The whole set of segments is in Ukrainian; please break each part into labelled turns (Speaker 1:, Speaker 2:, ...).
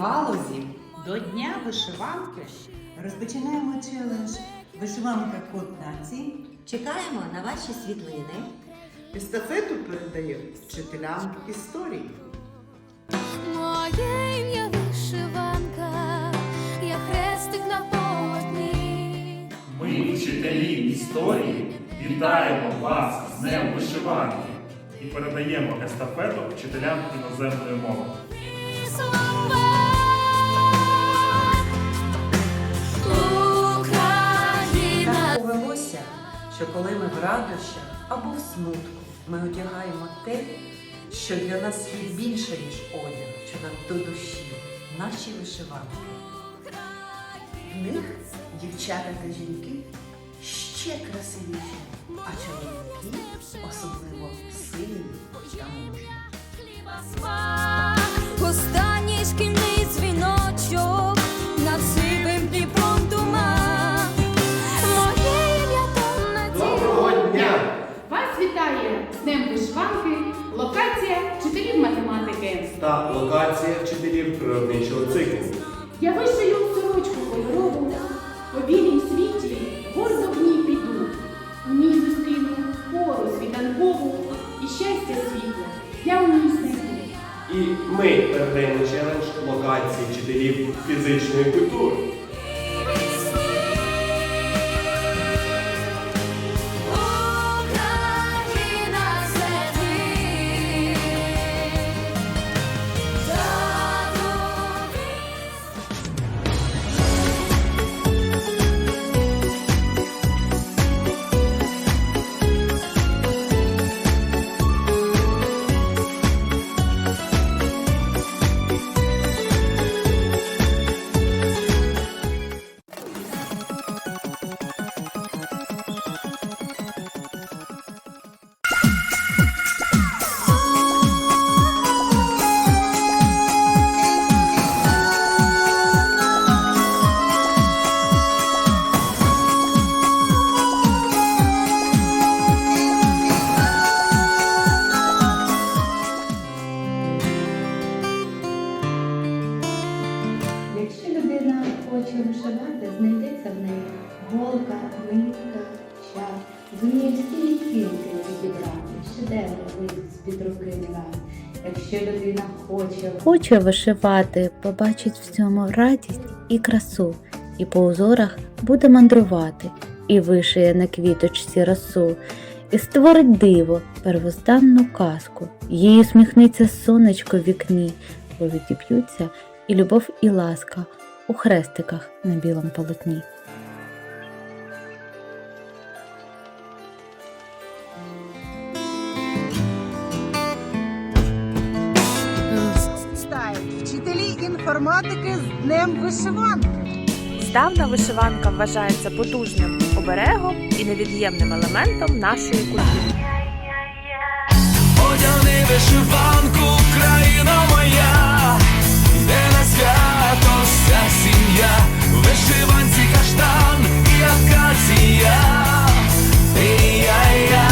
Speaker 1: галузі до Дня вишиванки розпочинаємо челендж Вишиванка Код нації.
Speaker 2: Чекаємо на ваші світлини.
Speaker 1: Естафету передає вчителям історії.
Speaker 3: Моє ім'я вишиванка, я хрестик на полотні.
Speaker 4: Ми, вчителі історії, вітаємо вас з Днем вишиванки і передаємо естафету вчителям іноземної мови.
Speaker 5: Так повелося, що коли ми в радощах або в смутку, ми одягаємо те, що для нас є більше, ніж одяг, що нам до душі, наші вишиванки. В них дівчата та жінки ще красивіші, а чоловіки особливо сильні.
Speaker 3: Останній шкільний дзвіночок над сивим Дніпром туман. Моє ім'я то надія.
Speaker 6: Вас вітає з Днем вишиванки, локація вчителів математики.
Speaker 7: та локація вчителів природничого циклу.
Speaker 6: Я
Speaker 7: челендж локації вчителів фізичної культури.
Speaker 8: Хоче вишивати, знайдеться в неї голка, нитка, час. Зуміє всі відтінки відібрати, шедевр вийдуть з-під руки раз. Якщо людина хоче
Speaker 9: Хоче вишивати, побачить в цьому радість і красу, і по узорах буде мандрувати, і вишиє на квіточці росу, і створить диво, первозданну казку. Їй усміхнеться сонечко в вікні, бо відіб'ються і любов, і ласка у хрестиках на білому полотні.
Speaker 10: Вчителі інформатики з Днем вишиванки.
Speaker 11: Здавна вишиванка вважається потужним оберегом і невід'ємним елементом нашої культури.
Speaker 12: Одягни вишиванку, Україна моя, сім'я, вишиванці каштан і акація, і я-я.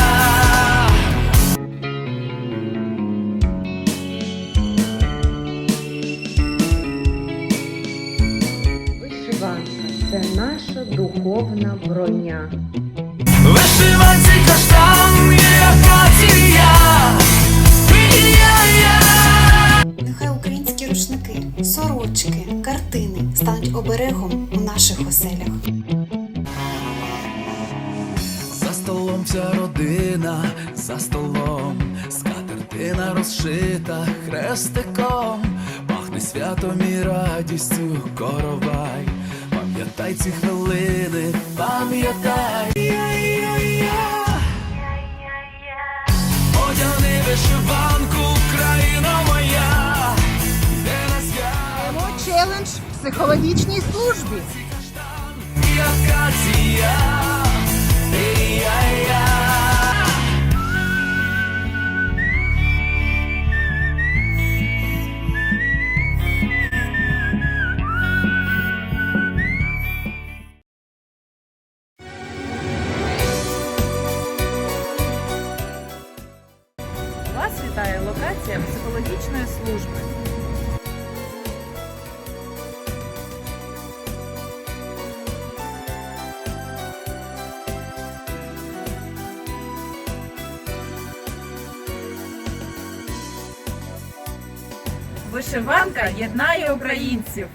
Speaker 5: Вишиванка це наша духовна броня.
Speaker 12: Вишиванці каштан
Speaker 2: картини оберегом у наших оселях.
Speaker 12: За столом вся родина, за столом скатертина розшита хрестиком, пахне святом і радістю коровай. Пам'ятай ці хвилини, пам'ятай.
Speaker 10: Психологічній службі.
Speaker 11: Вас вітає локація психологічної служби.
Speaker 13: Вишиванка єднає українців.